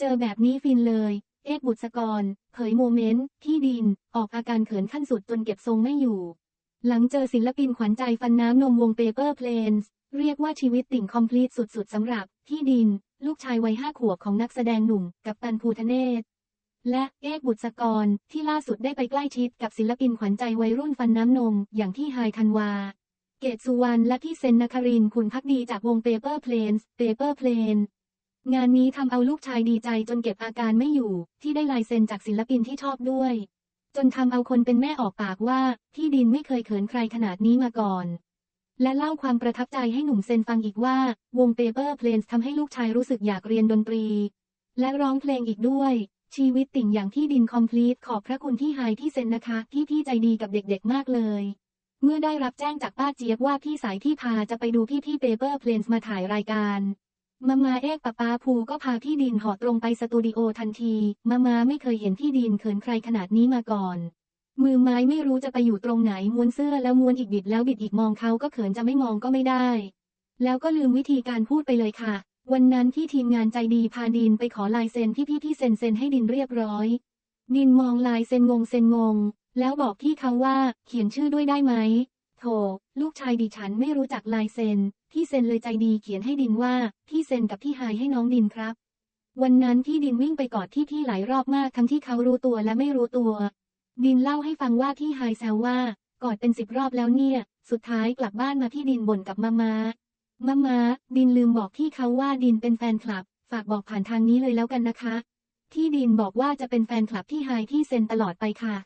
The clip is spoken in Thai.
เจอแบบนี้ฟินเลย เอกบุษกร เผยโมเมนต์ ที่ดิน ออกอาการเขินขั้นสุดจนเก็บทรงไม่อยู่ หลังเจอศิลปินขวัญใจฟันน้ำนมวงเปเปอร์เพลนส์เรียกว่าชีวิตติ่งคอมพลีทสุดๆสำหรับ ที่ดิน ลูกชายวัยห้าขวบของนักแสดงหนุ่ม กับตันภูทะเนศและเอกบุษกร ที่ล่าสุดได้ไปใกล้ชิดกับศิลปินขวัญใจวัยรุ่นฟันน้ำนม อย่างที่ไฮทันวา เกตสุวรรณและพี่เซนนครินคุณพักดีจากวง Paper Planes Paper Plane งานนี้ทำเอาลูกชายดีใจจนเก็บอาการไม่อยู่ ที่ได้ลายเซ็นจากศิลปินที่ชอบด้วย จนทำเอาคนเป็นแม่ออกปากว่าที่ดินไม่เคยเขินใครขนาดนี้มาก่อน และเล่าความประทับใจให้หนุ่มเซนฟังอีกว่า วง Paper Planes ทำให้ลูกชายรู้สึกอยากเรียนดนตรี และร้องเพลงอีกด้วย ชีวิตติ่งอย่างที่ดินคอมพลีทขอบพระคุณที่ไฮที่เซนนะคะที่พี่ใจดีกับเด็กๆมากเลยเมื่อได้รับแจ้งจากป้าเจี๊ยบว่าพี่สายที่พาจะไปดูพี่พี่เปเปอร์เพลนส์มาถ่ายรายการ มามาเอกปะปาภูก็พาพี่ดินหอตรงไปสตูดิโอทันที มามาไม่เคยเห็นพี่ดินเขินใครขนาดนี้มาก่อน มือไม้ไม่รู้จะไปอยู่ตรงไหนม้วนเสื้อแล้วม้วนอีกบิดแล้วบิดอีกมองเขาก็เขินจะไม่มองก็ไม่ได้ แล้วก็ลืมวิธีการพูดไปเลยค่ะ วันนั้นที่ทีมงานใจดีพาดินไปขอลายเซ็นพี่พี่ที่เซ็นเซ็นให้ดินเรียบร้อย ดินมองลายเซ็นงงเซ็นงง แล้วบอกพี่เขาว่าเขียนชื่อด้วยได้ไหม โถลูกชายดิฉันไม่รู้จักลายเซ็น พี่เซ็นเลยใจดีเขียนให้ดินว่า พี่เซ็นกับพี่ไฮให้น้องดินครับ วันนั้นพี่ดินวิ่งไปกอดที่พี่หลายรอบมากทั้งที่เขารู้ตัวและไม่รู้ตัว ดินเล่าให้ฟังว่าพี่ไฮแซวว่ากอดเป็นสิบรอบแล้วเนี่ย สุดท้ายกลับบ้านมาพี่ดินบ่นกับมามามามาดินลืมบอกพี่เขาว่าดินเป็นแฟนคลับ ฝากบอกผ่านทางนี้เลยแล้วกันนะคะ ที่ดินบอกว่าจะเป็นแฟนคลับที่ไฮที่เซ็นตลอดไปค่ะ